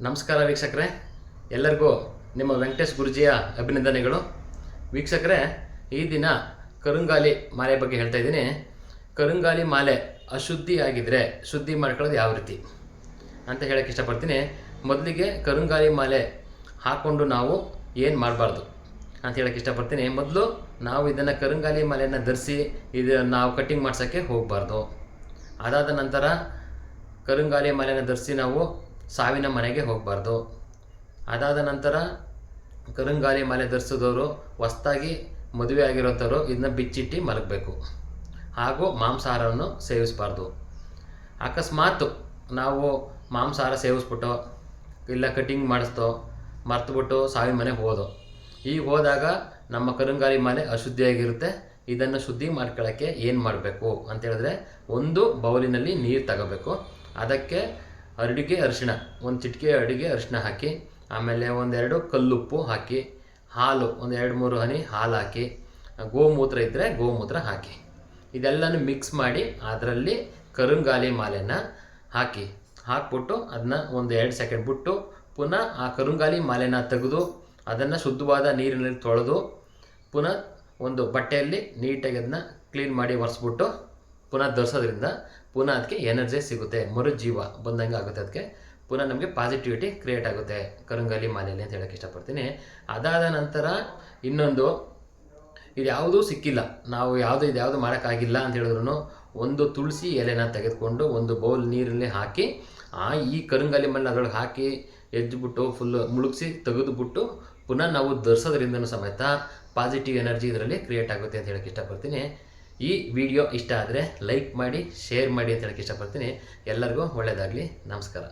ನಮಸ್ಕಾರ ವೀಕ್ಷಕರೇ. ಎಲ್ಲರಿಗೂ ನಿಮ್ಮ ವೆಂಕಟೇಶ್ ಗುರುಜಿಯ ಅಭಿನಂದನೆಗಳು. ವೀಕ್ಷಕರೇ, ಈ ದಿನ ಕರುಂಗಾಲಿ ಮಾಲೆ ಬಗ್ಗೆ ಹೇಳ್ತಾ ಇದ್ದೀನಿ. ಕರುಂಗಾಲಿ ಮಾಲೆ ಅಶುದ್ಧಿ ಆಗಿದ್ದರೆ ಶುದ್ಧಿ ಮಾಡ್ಕೊಳ್ಳೋದು ಯಾವ ರೀತಿ? ಅಂತ ಹೇಳಕ್ಕೆ ಇಷ್ಟಪಡ್ತೀನಿ. ಮೊದಲಿಗೆ ಕರುಂಗಾಲಿ ಮಾಲೆ ಹಾಕ್ಕೊಂಡು ನಾವು ಏನು ಮಾಡಬಾರ್ದು ಅಂತ ಹೇಳಕ್ಕೆ ಇಷ್ಟಪಡ್ತೀನಿ. ಮೊದಲು ನಾವು ಇದನ್ನು ಕರುಂಗಾಲಿ ಮಾಲೆಯನ್ನು ಧರಿಸಿ ಇದು ನಾವು ಕಟ್ಟಿಂಗ್ ಮಾಡ್ಸೋಕ್ಕೆ ಹೋಗಬಾರ್ದು. ಅದಾದ ನಂತರ ಕರುಂಗಾಲಿ ಮಾಲೆಯನ್ನು ಧರಿಸಿ ನಾವು ಸಾವಿನ ಮನೆಗೆ ಹೋಗಬಾರ್ದು. ಅದಾದ ನಂತರ ಕರುಂಗಾಲಿ ಮಾಲೆ ಧರಿಸಿದವರು ಹೊಸ್ದಾಗಿ ಮದುವೆ ಆಗಿರೋಂಥವ್ರು ಇದನ್ನ ಬಿಚ್ಚಿಟ್ಟು ಮಲಗಬೇಕು. ಹಾಗೂ ಮಾಂಸಾಹಾರವನ್ನು ಸೇವಿಸಬಾರ್ದು. ಅಕಸ್ಮಾತ್ ನಾವು ಮಾಂಸಾಹಾರ ಸೇವಿಸ್ಬಿಟ್ಟು ಇಲ್ಲ ಕಟಿಂಗ್ ಮಾಡಿಸ್ತೋ ಮರ್ತುಬಿಟ್ಟು ಸಾವಿನ ಮನೆಗೆ ಹೋದೋ. ಈಗ ಹೋದಾಗ ನಮ್ಮ ಕರುಂಗಾಲಿ ಮಾಲೆ ಅಶುದ್ಧಿಯಾಗಿರುತ್ತೆ. ಇದನ್ನು ಶುದ್ಧಿ ಮಾಡ್ಕೊಳ್ಳೋಕ್ಕೆ ಏನು ಮಾಡಬೇಕು? ಅಂತ ಹೇಳಿದ್ರೆ ಒಂದು ಬೌಲಿನಲ್ಲಿ ನೀರು ತಗೋಬೇಕು. ಅದಕ್ಕೆ ಅಡಿಗೆ ಅರಿಶಿಣ, ಒಂದು ಚಿಟಿಕೆ ಅಡಿಗೆ ಅರಿಶಿಣ ಹಾಕಿ, ಆಮೇಲೆ ಒಂದೆರಡು ಕಲ್ಲುಪ್ಪು ಹಾಕಿ, ಹಾಲು ಒಂದು ಎರಡು ಮೂರು ಹನಿ ಹಾಲು ಹಾಕಿ, ಗೋಮೂತ್ರ ಇದ್ದರೆ ಗೋಮೂತ್ರ ಹಾಕಿ. ಇದೆಲ್ಲನೂ ಮಿಕ್ಸ್ ಮಾಡಿ ಅದರಲ್ಲಿ ಕರುಂಗಾಲಿ ಮಾಲೆನ ಹಾಕಿ. ಹಾಕ್ಬಿಟ್ಟು ಅದನ್ನ ಒಂದು ಎರಡು ಸೆಕೆಂಡ್ ಬಿಟ್ಟು ಪುನಃ ಆ ಕರುಂಗಾಲಿ ಮಾಲೆನ ತೆಗೆದು ಅದನ್ನು ಶುದ್ಧವಾದ ನೀರಿನಲ್ಲಿ ತೊಳೆದು ಪುನಃ ಒಂದು ಬಟ್ಟೆಯಲ್ಲಿ ನೀಟಾಗಿ ಅದನ್ನ ಕ್ಲೀನ್ ಮಾಡಿ ಒರೆಸ್ಬಿಟ್ಟು ಪುನಃ ಧರಿಸೋದ್ರಿಂದ ಪುನಃ ಅದಕ್ಕೆ ಎನರ್ಜಿ ಸಿಗುತ್ತೆ, ಮರುಜೀವ ಬಂದಂಗೆ ಆಗುತ್ತೆ ಅದಕ್ಕೆ ಪುನಃ ನಮಗೆ ಪಾಸಿಟಿವಿಟಿ ಕ್ರಿಯೇಟ್ ಆಗುತ್ತೆ, ಕರುಂಗಾಲಿ ಮಾಲೆಯಲ್ಲಿ ಅಂತ ಹೇಳೋಕ್ಕೆ ಇಷ್ಟಪಡ್ತೀನಿ. ಅದಾದ ನಂತರ ಇನ್ನೊಂದು, ಇದು ಯಾವುದೂ ಸಿಕ್ಕಿಲ್ಲ. ನಾವು ಯಾವುದು ಇದು ಯಾವುದು ಮಾಡೋಕ್ಕಾಗಿಲ್ಲ ಅಂತ ಹೇಳಿದ್ರು ಒಂದು ತುಳಸಿ ಎಲೆನ ತೆಗೆದುಕೊಂಡು ಒಂದು ಬೌಲ್ ನೀರಲ್ಲಿ ಹಾಕಿ, ಆ ಈ ಕರುಂಗಾಲಿ ಮಣ್ಣು ಅದರೊಳಗೆ ಹಾಕಿ ಎಜ್ಜಿಬಿಟ್ಟು ಫುಲ್ಲು ಮುಳುಗಿಸಿ ತೆಗೆದುಬಿಟ್ಟು ಪುನಃ ನಾವು ಧರಿಸೋದ್ರಿಂದನೂ ಸಮೇತ ಪಾಸಿಟಿವ್ ಎನರ್ಜಿ ಇದರಲ್ಲಿ ಕ್ರಿಯೇಟ್ ಆಗುತ್ತೆ ಅಂತ ಹೇಳಕ್ಕೆ ಇಷ್ಟಪಡ್ತೀನಿ. ಈ ವಿಡಿಯೋ ಇಷ್ಟ ಆದರೆ ಲೈಕ್ ಮಾಡಿ ಶೇರ್ ಮಾಡಿ ಅಂತ ಹೇಳಕ್ಕೆ ಇಷ್ಟಪಡ್ತೀನಿ. ಎಲ್ಲರಿಗೂ ಒಳ್ಳೆಯದಾಗಲಿ ನಮಸ್ಕಾರ.